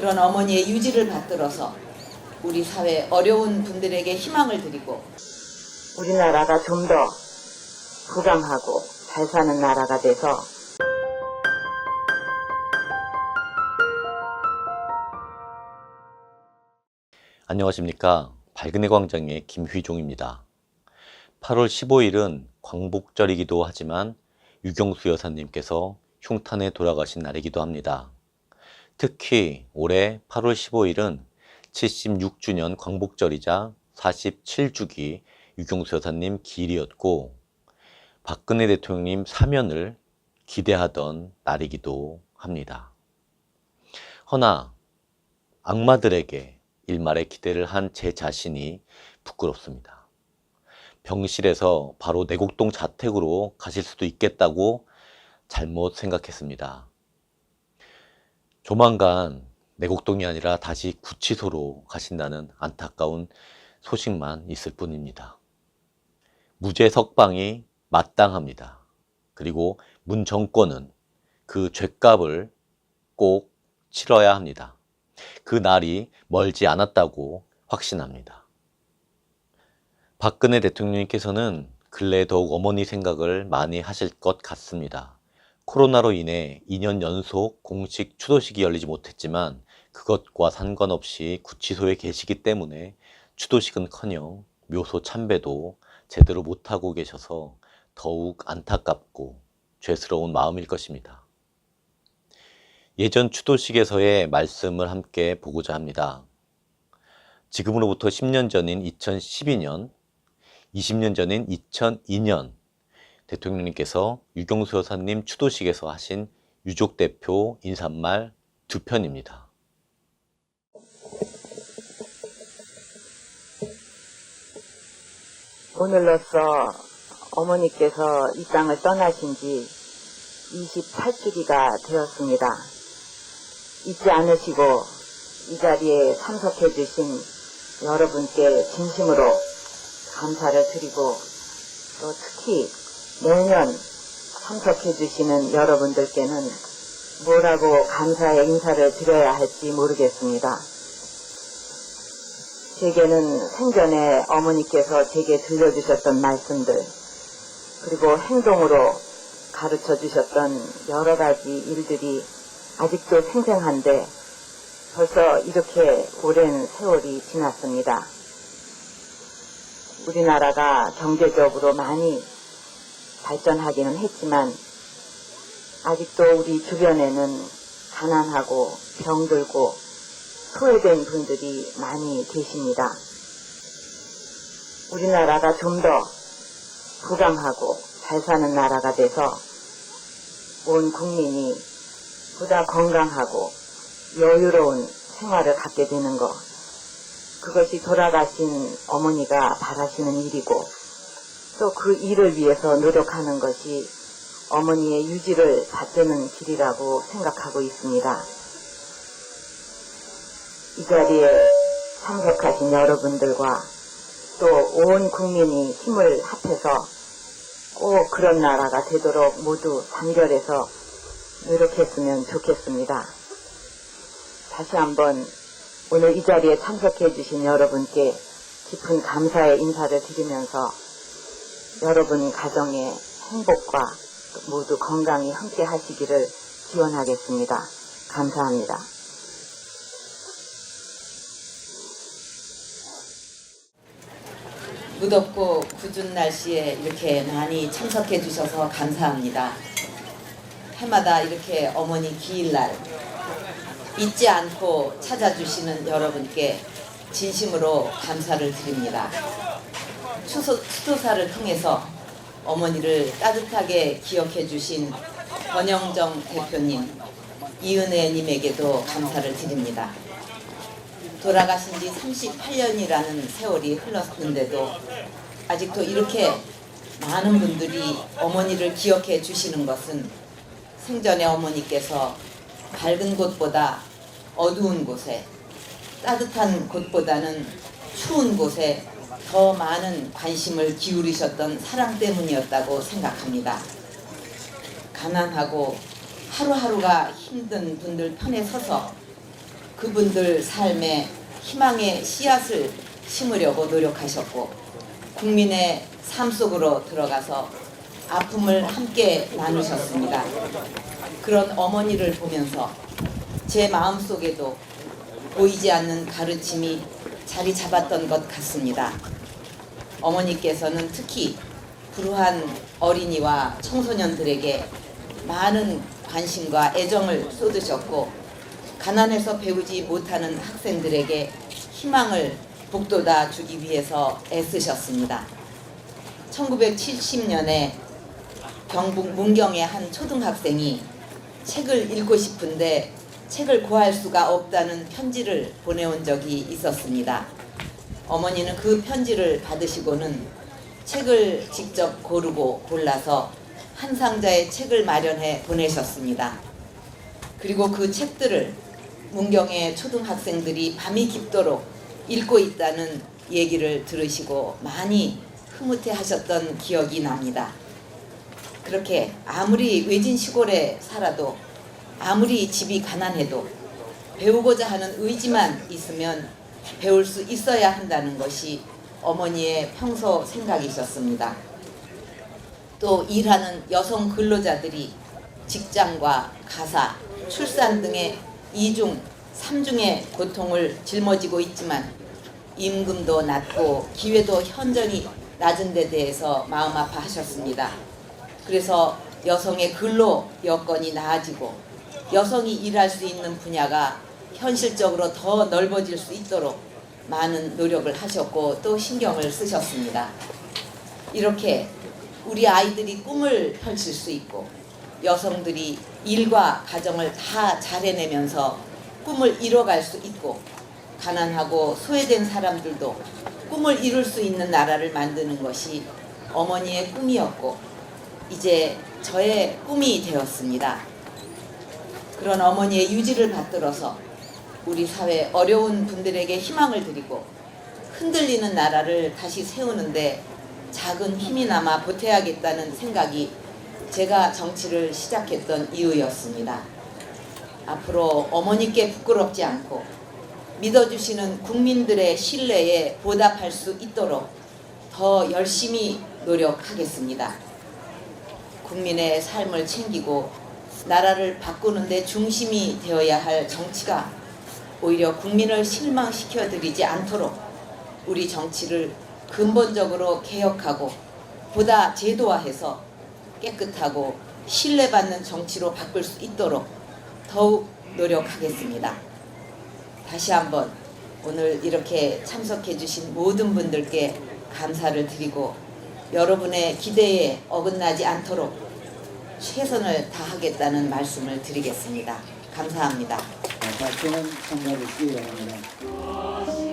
그런 어머니의 유지를 받들어서 우리 사회 어려운 분들에게 희망을 드리고 우리나라가 좀 더 부강하고 잘 사는 나라가 돼서 안녕하십니까. 밝은의 광장의 김휘종입니다. 8월 15일은 광복절이기도 하지만 유경수 여사님께서 흉탄에 돌아가신 날이기도 합니다. 특히 올해 8월 15일은 76주년 광복절이자 47주기 유경수 여사님 기일이었고 박근혜 대통령님 사면을 기대하던 날이기도 합니다. 허나 악마들에게 일말의 기대를 한 제 자신이 부끄럽습니다. 병실에서 바로 내곡동 자택으로 가실 수도 있겠다고 잘못 생각했습니다. 조만간 내곡동이 아니라 다시 구치소로 가신다는 안타까운 소식만 있을 뿐입니다. 무죄 석방이 마땅합니다. 그리고 문 정권은 그 죄값을 꼭 치러야 합니다. 그 날이 멀지 않았다고 확신합니다. 박근혜 대통령님께서는 근래 더욱 어머니 생각을 많이 하실 것 같습니다. 코로나로 인해 2년 연속 공식 추도식이 열리지 못했지만 그것과 상관없이 구치소에 계시기 때문에 추도식은커녕 묘소 참배도 제대로 못하고 계셔서 더욱 안타깝고 죄스러운 마음일 것입니다. 예전 추도식에서의 말씀을 함께 보고자 합니다. 지금으로부터 10년 전인 2012년, 20년 전인 2002년 대통령님께서 유경수 여사님 추도식에서 하신 유족 대표 인사말 두 편입니다. 오늘로써 어머니께서 이 땅을 떠나신 지 28주기가 되었습니다. 잊지 않으시고 이 자리에 참석해 주신 여러분께 진심으로 감사를 드리고 또 특히 매년 참석해 주시는 여러분들께는 뭐라고 감사의 인사를 드려야 할지 모르겠습니다. 제게는 생전에 어머니께서 제게 들려주셨던 말씀들, 그리고 행동으로 가르쳐 주셨던 여러 가지 일들이 아직도 생생한데 벌써 이렇게 오랜 세월이 지났습니다. 우리나라가 경제적으로 많이 발전하기는 했지만 아직도 우리 주변에는 가난하고 병들고 소외된 분들이 많이 계십니다. 우리나라가 좀 더 부강하고 잘 사는 나라가 돼서 온 국민이 보다 건강하고 여유로운 생활을 갖게 되는 것. 그것이 돌아가신 어머니가 바라시는 일이고 또 그 일을 위해서 노력하는 것이 어머니의 유지를 받드는 길이라고 생각하고 있습니다. 이 자리에 참석하신 여러분들과 또 온 국민이 힘을 합해서 꼭 그런 나라가 되도록 모두 단결해서 노력했으면 좋겠습니다. 다시 한번 오늘 이 자리에 참석해 주신 여러분께 깊은 감사의 인사를 드리면서 여러분 가정의 행복과 모두 건강히 함께 하시기를 기원하겠습니다. 감사합니다. 무덥고 궂은 날씨에 이렇게 많이 참석해 주셔서 감사합니다. 해마다 이렇게 어머니 기일날 잊지 않고 찾아주시는 여러분께 진심으로 감사를 드립니다. 추소, 수도사를 통해서 어머니를 따뜻하게 기억해 주신 권영정 대표님, 이은혜님에게도 감사를 드립니다. 돌아가신 지 38년이라는 세월이 흘렀는데도 아직도 이렇게 많은 분들이 어머니를 기억해 주시는 것은 생전에 어머니께서 밝은 곳보다 어두운 곳에 따뜻한 곳보다는 추운 곳에 더 많은 관심을 기울이셨던 사랑 때문이었다고 생각합니다. 가난하고 하루하루가 힘든 분들 편에 서서 그분들 삶에 희망의 씨앗을 심으려고 노력하셨고 국민의 삶 속으로 들어가서 아픔을 함께 나누셨습니다. 그런 어머니를 보면서 제 마음속에도 보이지 않는 가르침이 자리 잡았던 것 같습니다. 어머니께서는 특히 불우한 어린이와 청소년들에게 많은 관심과 애정을 쏟으셨고 가난해서 배우지 못하는 학생들에게 희망을 북돋아 주기 위해서 애쓰셨습니다. 1970년에 경북 문경의 한 초등학생이 책을 읽고 싶은데 책을 구할 수가 없다는 편지를 보내온 적이 있었습니다. 어머니는 그 편지를 받으시고는 책을 직접 고르고 골라서 한 상자의 책을 마련해 보내셨습니다. 그리고 그 책들을 문경의 초등학생들이 밤이 깊도록 읽고 있다는 얘기를 들으시고 많이 흐뭇해 하셨던 기억이 납니다. 그렇게 아무리 외진 시골에 살아도 아무리 집이 가난해도 배우고자 하는 의지만 있으면 배울 수 있어야 한다는 것이 어머니의 평소 생각이셨습니다. 또 일하는 여성 근로자들이 직장과 가사, 출산 등의 이중, 삼중의 고통을 짊어지고 있지만 임금도 낮고 기회도 현저히 낮은 데 대해서 마음 아파하셨습니다. 그래서 여성의 근로 여건이 나아지고 여성이 일할 수 있는 분야가 현실적으로 더 넓어질 수 있도록 많은 노력을 하셨고 또 신경을 쓰셨습니다. 이렇게 우리 아이들이 꿈을 펼칠 수 있고 여성들이 일과 가정을 다 잘 해내면서 꿈을 이뤄갈 수 있고 가난하고 소외된 사람들도 꿈을 이룰 수 있는 나라를 만드는 것이 어머니의 꿈이었고 이제 저의 꿈이 되었습니다. 그런 어머니의 유지를 받들어서 우리 사회 어려운 분들에게 희망을 드리고 흔들리는 나라를 다시 세우는데 작은 힘이나마 보태야겠다는 생각이 제가 정치를 시작했던 이유였습니다. 앞으로 어머니께 부끄럽지 않고 믿어주시는 국민들의 신뢰에 보답할 수 있도록 더 열심히 노력하겠습니다. 국민의 삶을 챙기고 나라를 바꾸는데 중심이 되어야 할 정치가 오히려 국민을 실망시켜 드리지 않도록 우리 정치를 근본적으로 개혁하고 보다 제도화해서 깨끗하고 신뢰받는 정치로 바꿀 수 있도록 더욱 노력하겠습니다. 다시 한번 오늘 이렇게 참석해 주신 모든 분들께 감사를 드리고 여러분의 기대에 어긋나지 않도록 최선을 다하겠다는 말씀을 드리겠습니다. 감사합니다. 박수는 참가를 기원합니다.